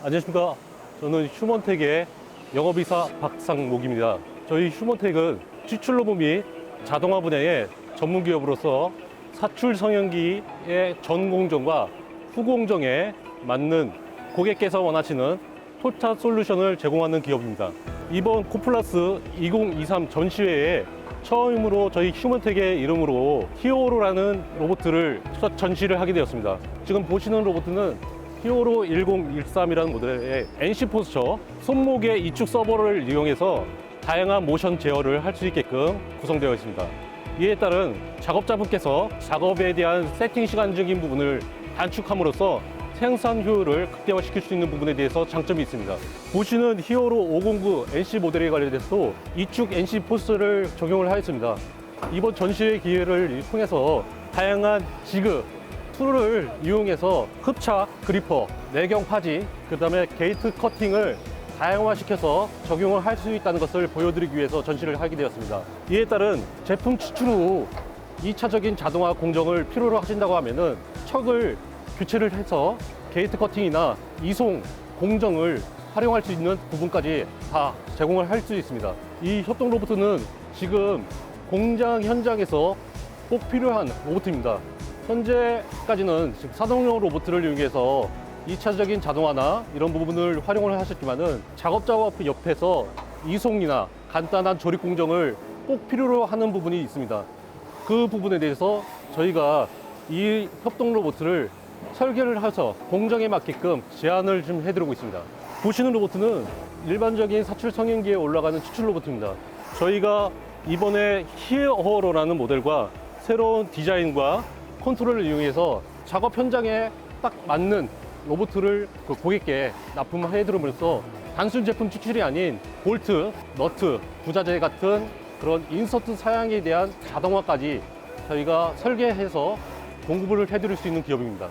안녕하십니까. 저는 휴먼텍의 영업이사 박상목입니다. 저희 휴먼텍은 추출로봇 및 자동화 분야의 전문 기업으로서 사출 성형기의 전공정과 후공정에 맞는 고객께서 원하시는 토탈 솔루션을 제공하는 기업입니다. 이번 코플러스 2023 전시회에 처음으로 저희 휴먼텍의 이름으로 히어로라는 로봇을 첫 전시를 하게 되었습니다. 지금 보시는 로봇은 히어로 1013이라는 모델의 NC 포스처 손목의 이축 서버를 이용해서 다양한 모션 제어를 할 수 있게끔 구성되어 있습니다. 이에 따른 작업자분께서 작업에 대한 세팅 시간적인 부분을 단축함으로써 생산 효율을 극대화시킬 수 있는 부분에 대해서 장점이 있습니다. 보시는 히어로 509 NC 모델에 관련해서도 이축 NC 포스를 적용을 하였습니다. 이번 전시회 기회를 통해서 다양한 지그, 툴을 이용해서 흡착, 그리퍼, 내경 파지, 그 다음에 게이트 커팅을 다양화시켜서 적용을 할 수 있다는 것을 보여드리기 위해서 전시를 하게 되었습니다. 이에 따른 제품 추출 후 2차적인 자동화 공정을 필요로 하신다고 하면은 척을 교체를 해서 게이트 커팅이나 이송 공정을 활용할 수 있는 부분까지 다 제공을 할 수 있습니다. 이 협동 로봇은 지금 공장 현장에서 꼭 필요한 로봇입니다. 현재까지는 지금 사동용 로봇을 이용해서 2차적인 자동화나 이런 부분을 활용을 하셨지만은 작업자 옆에서 이송이나 간단한 조립 공정을 꼭 필요로 하는 부분이 있습니다. 그 부분에 대해서 저희가 이 협동 로봇을 설계를 해서 공정에 맞게끔 제안을 좀 해드리고 있습니다. 보시는 로봇은 일반적인 사출 성형기에 올라가는 추출 로봇입니다. 저희가 이번에 히어로라는 모델과 새로운 디자인과 컨트롤을 이용해서 작업 현장에 딱 맞는 로봇을 그 고객께 납품해 드림으로써 단순 제품 추출이 아닌 볼트, 너트, 부자재 같은 그런 인서트 사양에 대한 자동화까지 저희가 설계해서 공급을 해드릴 수 있는 기업입니다.